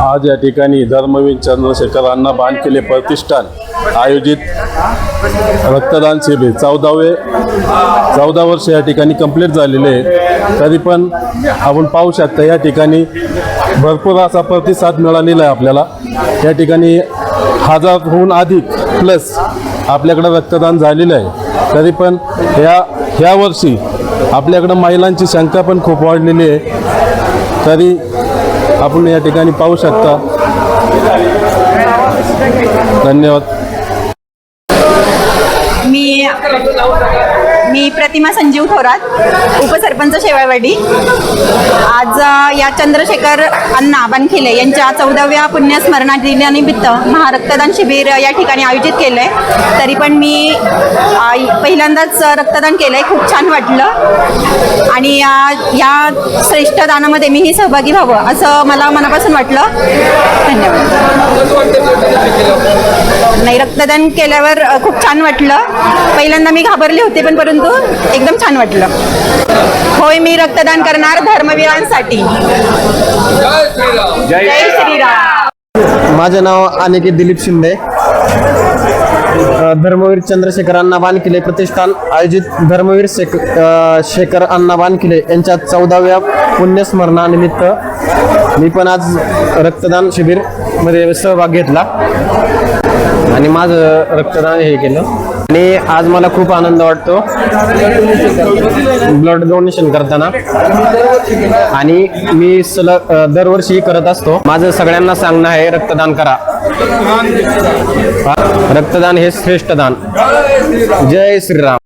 आज या ठिकाणी धर्मवीर चंद्रशेखर अण्णा बांधकेले प्रतिष्ठान आयोजित. रक्तदान शिबिर. चौदावे चौदा वर्ष या ठिकाणी कंप्लीट झालेले आहे तरी पण आपण पाहू शकता या ठिकाणी भरपूर असा प्रतिसाद मिळालेला आहे आपल्याला. या ठिकाणी हजारहून अधिक प्लस आपल्याकडं रक्तदान झालेलं आहे. तरी पण ह्या ह्या वर्षी आपल्याकडं महिलांची संख्या पण खूप वाढलेली आहे. तरी आपण या ठिकाणी पाहू शकता. धन्यवाद. मी मी प्रतिमा संजीव थोरात उपसरपंच शेवाळवाडी. आज या चंद्रशेखर अण्णा बनखिले यांच्या चौदाव्या पुण्यस्मरणा दिनानिमित्त महारक्तदान शिबिर या ठिकाणी आयोजित केलं आहे तरी पण मी पहिल्यांदाच रक्तदान केलं आहे खूप छान वाटलं. आणि या या श्रेष्ठ दानामध्ये मीही सहभागी व्हावं असं मला मनापासून वाटलं. धन्यवाद. नाही रक्तदान केल्यावर खूप छान वाटलं. पहिल्यांदा मी घाबरले होते पण परंतु एकदम छान वाटलं. होय मी रक्तदान करणार धर्मवीरांसाठी. जय श्रीराम. माझं नाव अनिकेत दिलीप शिंदे. धर्मवीर चंद्रशेखर अण्णा बानकिले प्रतिष्ठान आयोजित धर्मवीर शेख शेखर अण्णा बानकिले यांच्या चौदाव्या पुण्यस्मरणानिमित्त मी पण आज रक्तदान शिबिरमध्ये सहभाग घेतला. आणि माझं रक्तदान हे केलं. आणि आज मला खूप आनंद वाटतो. ब्लड डोनेशन करताना. आणि मी सलग दरवर्षी करत असतो. माझं सगळ्यांना सांगणं आहे रक्तदान करा. रक्तदान हे श्रेष्ठ दान. जय श्रीराम.